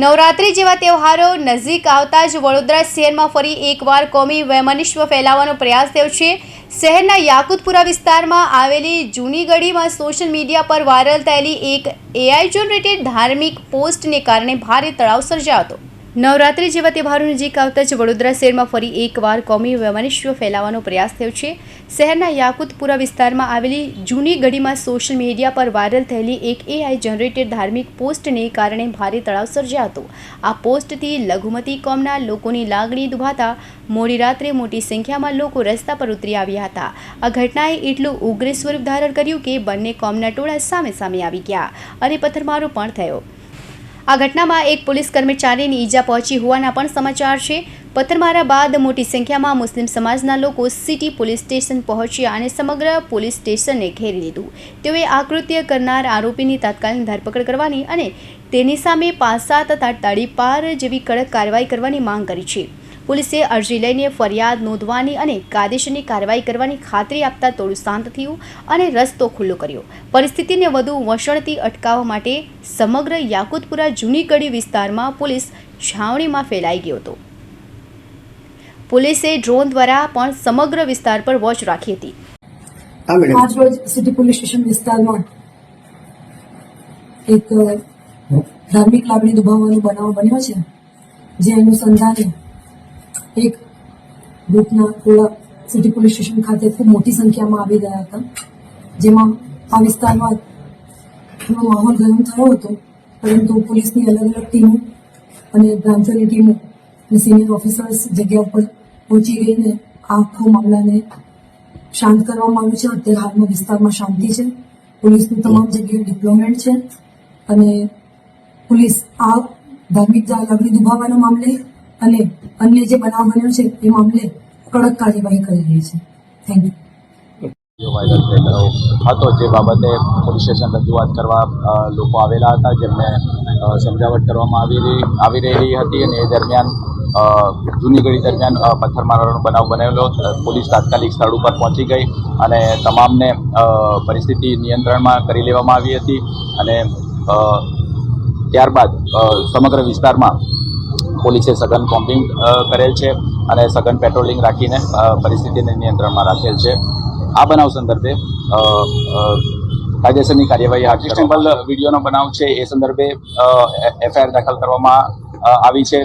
નવરાત્રી જેવા તહેવારો નજીક આવતા જ વડોદરા શહેરમાં ફરી એકવાર કોમી વૈમનિષ્વ ફેલાવવાનો પ્રયાસ થયો છે. શહેરના યાકુતપુરા વિસ્તારમાં આવેલી જૂની ગઢીમાં સોશિયલ મીડિયા પર વાયરલ થયેલી એક એઆઈ જનરેટેડ ધાર્મિક પોસ્ટને કારણે ભારે તળાવ સર્જાયો હતો. નવરાત્રી જેવા તહેવારો નજીક આવતા જ વડોદરા શહેરમાં ફરી એકવાર કોમી વૈમનસ્ય ફેલાવવાનો પ્રયાસ થયો છે. શહેરના યાકુતપુરા વિસ્તારમાં આવેલી જૂની ગઢીમાં સોશિયલ મીડિયા પર વાયરલ થયેલી એક એઆઈ જનરેટેડ ધાર્મિક પોસ્ટને કારણે ભારે તળાવ સર્જાયો હતો. આ પોસ્ટથી લઘુમતી કોમના લોકોની લાગણી દુભાતા મોડી રાત્રે મોટી સંખ્યામાં લોકો રસ્તા પર ઉતરી આવ્યા હતા. આ ઘટનાએ એટલું ઉગ્ર સ્વરૂપ ધારણ કર્યું કે બંને કોમના ટોળા સામે સામે આવી ગયા અને પથ્થરમારો પણ થયો. આ ઘટનામાં એક પોલીસ કર્મચારીની ઈજા પહોંચી હોવાના પણ સમાચાર છે. પથ્થરમારા બાદ મોટી સંખ્યામાં મુસ્લિમ સમાજના લોકો સિટી પોલીસ સ્ટેશન પહોંચ્યા અને સમગ્ર પોલીસ સ્ટેશનને ઘેરી લીધું. તેઓએ આ કૃત્ય કરનાર આરોપીની તાત્કાલિક ધરપકડ કરવાની અને તેની સામે પાસા તથા તાળીપાર જેવી કડક કાર્યવાહી કરવાની માંગ કરી છે. પોલીસે અરજી લઈને ફરિયાદ નોંધવાની અને કાયદેસરની કાર્યવાહી કરવાની ખાતરી આપતા ટોળું શાંત થયું અને રસ્તો ખુલ્લો કર્યો. પરિસ્થિતિને વધુ વસણતી અટકાવવા માટે સમગ્ર યાકુતપુરા જૂની કડી વિસ્તારમાં પોલીસ છાવણીમાં ફેલાઈ ગયો હતો. પોલીસે ડ્રોન દ્વારા પણ સમગ્ર વિસ્તાર પર વોચ રાખી હતી. હા આજ રોજ સિટી પોલીસ સ્ટેશન વિસ્તારમાં એક ધાર્મિક લાગણી દુભાવવાનો બનાવ બન્યો છે જે અનુસંધાને એક ગ્રુપના કોલા સિટી પોલીસ સ્ટેશન ખાતે ખૂબ મોટી સંખ્યામાં આવી ગયા હતા. જેમાં આ વિસ્તારમાં થોડો માહોલ ગરમ થયો હતો, પરંતુ પોલીસની અલગ અલગ ટીમો અને બ્રાન્ચોની ટીમો અને સિનિયર ઓફિસર્સ જગ્યા ઉપર પહોંચી ગઈને આખો મામલાને શાંત કરવામાં આવ્યું છે. અત્યારે હાલમાં વિસ્તારમાં શાંતિ છે. પોલીસનું તમામ જગ્યાએ ડિપ્લોયમેન્ટ છે. અને પોલીસ આ ધાર્મિક લાગણી દુભાવવાના મામલે અને અન્ય જે બનાવ બન્યો છે, એ મામલે કડક કાર્યવાહી કરી રહી છે. થેન્ક યુ જે બાબતે પોલીસ સ્ટેશન રજૂઆત કરવા લોકો આવેલા હતા, જેમને સમજાવટ કરવામાં આવી આવી રહેલી હતી અને એ દરમિયાન જૂની ઘડી દરમિયાન પથ્થરમારાનો બનાવ બનેલો પોલીસ તાત્કાલિક સ્થળ ઉપર પહોંચી ગઈ અને તમામને પરિસ્થિતિ નિયંત્રણમાં કરી લેવામાં આવી હતી અને ત્યારબાદ સમગ્ર વિસ્તારમાં પોલીસે સઘન કોમ્બિંગ કરેલ છે અને સઘન પેટ્રોલિંગ રાખીને પરિસ્થિતિને નિયંત્રણમાં રાખેલ છે. આ બનાવ સંદર્ભે કાયદેસરની કાર્યવાહી હાથ ટેમ્પલ વિડીયોનો બનાવ છે એ સંદર્ભે એફઆઈઆર દાખલ કરવામાં આવી છે.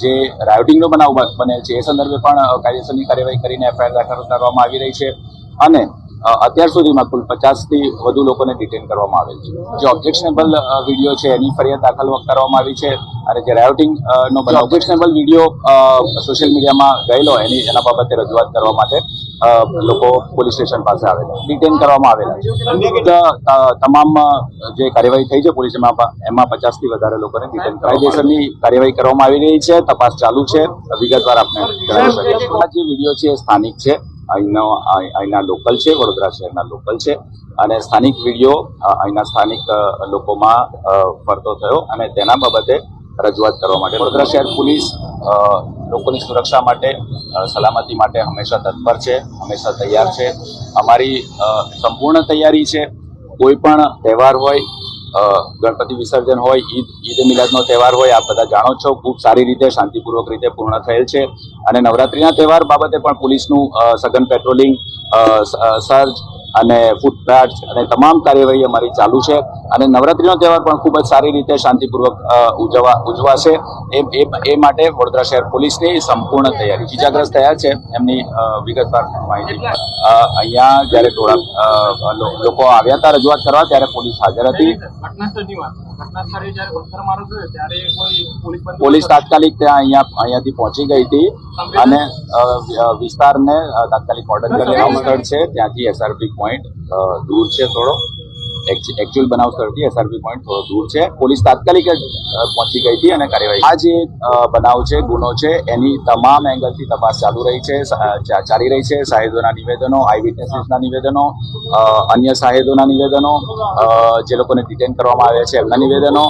જે રાયોટિંગનો બનાવ બનેલ છે એ સંદર્ભે પણ કાયદેસરની કાર્યવાહી કરીને એફઆઈઆર દાખલ કરવામાં આવી રહી છે. અને અત્યાર સુધીમાં કુલ પચાસથી વધુ લોકોને ડિટેન કરવામાં આવેલ છે. જે ઓબ્જેક્શનેબલ વીડિયો છે એની ફરિયાદ દાખલ કરવામાં આવી છે અને જે રાયોટિંગ નો ઓબ્જેક્શનેબલ વીડિયો સોશિયલ મીડિયામાં ગયેલો એની એના બાબતે રજૂઆત કરવા માટે લોકો પોલીસ સ્ટેશન પાસે આવેલા. ડિટેન કરવામાં આવેલા છે. તમામ જે કાર્યવાહી થઈ છે પોલીસ એમાં એમાં પચાસથી વધારે લોકોને ડિટેન કાયદેસરની કાર્યવાહી કરવામાં આવી રહી છે તપાસ ચાલુ છે. વિગતવાર આપણે જણાવી શકીએ. આ જે વીડિયો છે એ સ્થાનિક છે. અહીંનો અહીંના લોકલ છે, વડોદરા શહેરના લોકલ છે. અને સ્થાનિક વીડિયો અહીંના સ્થાનિક લોકોમાં ફરતો થયો અને તેના બાબતે રજૂઆત કરવા માટે વડોદરા શહેર પોલીસ લોકોની સુરક્ષા માટે સલામતી માટે હંમેશા તત્પર છે, હંમેશા તૈયાર છે. અમારી સંપૂર્ણ તૈયારી છે. કોઈ પણ તહેવાર હોય ગણપતિ વિસર્જન હોય, ઈદ ઈદ મિલાદનો તહેવાર હોય, આપ બધા જાણો છો, ખૂબ સારી રીતે, શાંતિપૂર્વક રીતે પૂર્ણ થયેલ છે. અને નવરાત્રીના તહેવાર બાબતે પણ પોલીસનું સઘન પેટ્રોલિંગ સર્ચ અને ફૂટપાથ અને તમામ કાર્યવાહી અમારી ચાલુ છે. અને નવરાત્રીનો તહેવાર પણ ખૂબ જ સારી રીતે શાંતિપૂર્વક ઉજવા, ઉજવાશે. એ એ એ માટે વડોદરા શહેર પોલીસની સંપૂર્ણ તૈયારી. ઇજાગ્રસ્ત થયા છે એમની વિગતવાર માહિતી. અહીંયા જ્યારે થોડા લોકો આવ્યા હતા રજૂઆત કરવા ત્યારે પોલીસ હાજર હતી. પોલીસ તાત્કાલિક ત્યાં અહીંયા, અહીંયાથી પહોંચી ગઈ હતી. અને વિસ્તારને તાત્કાલિક ઓર્ડર કરી લેવાનું છે. ત્યાંથી એસઆરપી પોઈન્ટ દૂર છે થોડો. એકચ્યુઅલ બનાવ સ્થળથી એસઆરપી પોઈન્ટ થોડો દૂર છે. પોલીસ તાત્કાલિક જ પહોંચી ગઈ હતી અને કાર્યવાહી આ જે બનાવ છે, ગુનો છે, એની તમામ એંગલથી તપાસ ચાલુ રહી છે ચાલી રહી છે. સાહેદોના નિવેદનો આઈ વિટનેસીસના નિવેદનો અન્ય સાહેદોના નિવેદનો જે લોકોને ડિટેન કરવામાં આવ્યા છે, એમના નિવેદનો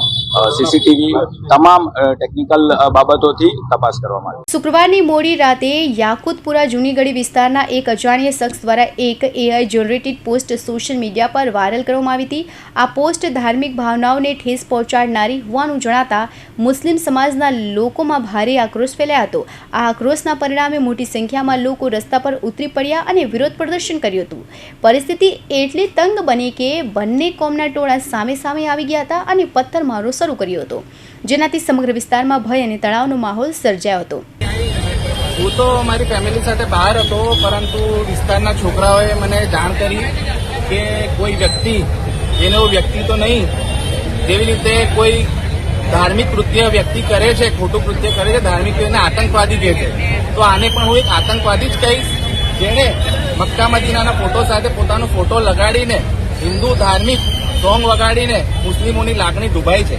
સીસીટીવી તમામ ટેકનિકલ બાબતોથી તપાસ કરવામાં આવી. શુક્રવારની મોડી રાતે યાકુતપુરા જૂનીગઢી વિસ્તારના એક અજાણ્યા શખ્સ દ્વારા એક AI generated post social media પર વાયરલ કરવામાં આવી હતી. આ પોસ્ટ ધાર્મિક ભાવનાઓને ઠેસ પહોંચાડનારી હોવાનું જણાતા મુસ્લિમ સમાજના લોકોમાં ભારે આક્રોશ ફેલાયો હતો. આ આક્રોશના પરિણામે મોટી સંખ્યામાં લોકો રસ્તા પર ઉતરી પડ્યા અને વિરોધ પ્રદર્શન કર્યું હતું. પરિસ્થિતિ એટલી તંગ બની કે બંને કોમના ટોળા સામે સામે આવી ગયા હતા અને પથ્થરમારો શરૂ કર્યો હતો. જેનાથી સમગ્ર વિસ્તારમાં ભય અને તણાવનો માહોલ સર્જાયો હતો. હું તો મારી ફેમિલી સાથે બહાર હતો, પરંતુ વિસ્તારના છોકરાઓએ મને જાણ કરી કે કોઈ વ્યક્તિ એનો વ્યક્તિ તો નહીં, જેવી રીતે કોઈ ધાર્મિક કૃત્ય વ્યક્તિ કરે છે, ખોટું કૃત્ય કરે છે, ધાર્મિક આતંકવાદી કહે છે. તો આને પણ હું એક આતંકવાદી જ કહીશ. જેણે મક્કા મદીનાના ફોટો સાથે પોતાનો ફોટો લગાડીને હિન્દુ ધાર્મિક સોંગ વગાડીને મુસ્લિમોની લાગણી દુભાઈ છે.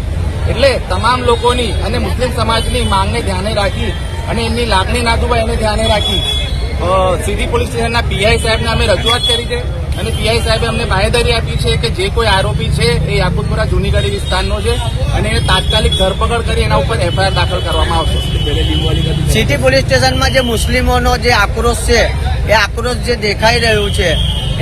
એટલે તમામ લોકોની અને મુસ્લિમ સમાજની માંગને ધ્યાને રાખી અને એમની લાગણી ના દુભાય એને ધ્યાને રાખી સીધી પોલીસ સ્ટેશનના પીઆઈ સાહેબને અમે રજૂઆત કરી છે અને પીઆઈ સાહેબે અમને બાહેધરી આપી છે કે જે કોઈ આરોપી છે એ યાકુતપુરા જૂનીગઢી વિસ્તારનો છે અને એને તાત્કાલિક ધરપકડ કરી એના ઉપર એફઆઈઆર દાખલ કરવામાં આવશે. સિટી પોલીસ સ્ટેશનમાં જે મુસ્લિમોનો જે આક્રોશ છે એ આક્રોશ જે દેખાઈ રહ્યું છે,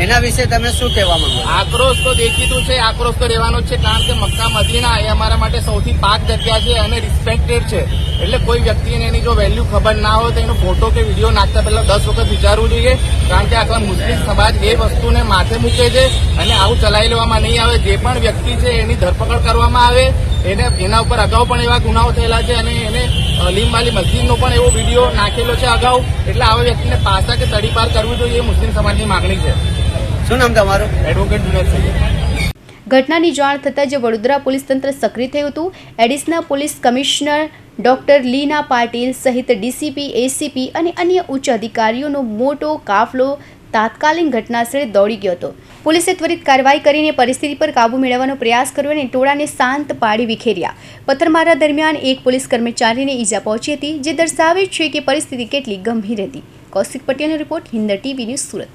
એના વિશે તમે શું કહેવા માંગો આક્રોશ તો દેખીતું છે, આક્રોશ તો રહેવાનો છે, કારણ કે મક્કા મદીના એ અમારા માટે સૌથી પાક જગ્યા છે અને રિસ્પેક્ટેડ છે. એટલે કોઈ વ્યક્તિને એની જો વેલ્યુ ખબર ના હોય તો એનો ફોટો કે વીડિયો નાખતા પહેલા દસ વખત વિચારવું જોઈએ, કારણ કે આખા મુસ્લિમ સમાજ એ વસ્તુને માથે મૂકે છે અને આવું ચલાવી લેવામાં નહીં આવે. જે પણ વ્યક્તિ છે એની ધરપકડ કરવામાં આવે એને એના ઉપર અગાઉ પણ એવા ગુનાઓ થયેલા છે અને એને લીમવાલી મસ્જિદનો પણ એવો વીડિયો નાખેલો છે અગાઉ. એટલે આવા વ્યક્તિને પાસા કે તડીપાર કરવી જોઈએ એ મુસ્લિમ સમાજની માગણી છે. શું નામ તમારું? એડવોકેટ જુનેદ સૈયદ ઘટનાની જાણ થતાં જ વડોદરા પોલીસ તંત્ર સક્રિય થયું હતું. Additional police commissioner doctor Leena Patil સહિત ડીસીપી એસીપી અને અન્ય ઉચ્ચ અધિકારીઓનો મોટો કાફલો તાત્કાલિક ઘટનાસ્થળે દોડી ગયો હતો. પોલીસે ત્વરિત કાર્યવાહી કરીને પરિસ્થિતિ પર કાબૂ મેળવવાનો પ્રયાસ કર્યો અને ટોળાને શાંત પાડી વિખેર્યા. પથ્થરમારા દરમિયાન એક પોલીસ કર્મચારીને ઈજા પહોંચી હતી, જે દર્શાવે છે કે પરિસ્થિતિ કેટલી ગંભીર હતી. કૌશિક પટેલનો રિપોર્ટ હિન્દર ટીવી ન્યૂઝ સુરત.